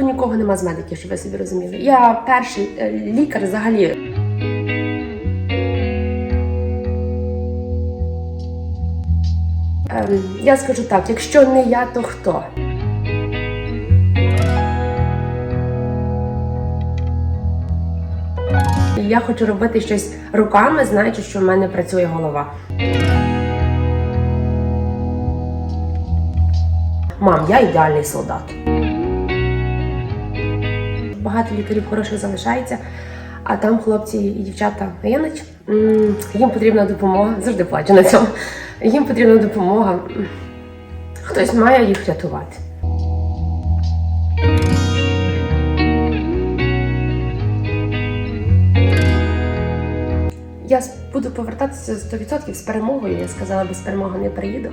нікого нема з медиків, щоб ви собі розуміли. Я перший е, лікар взагалі. Ем, я скажу так: якщо не я, то хто? Я хочу робити щось руками, знаючи, що в мене працює голова. Мам, я ідеальний солдат. Багато лікарів хороших залишається, а там хлопці і дівчата м, Їм потрібна допомога. Завжди плачу на цьому. Їм потрібна допомога. Хтось має їх рятувати. Я буду повертатися 100% з перемогою. Я сказала, без перемоги не приїду.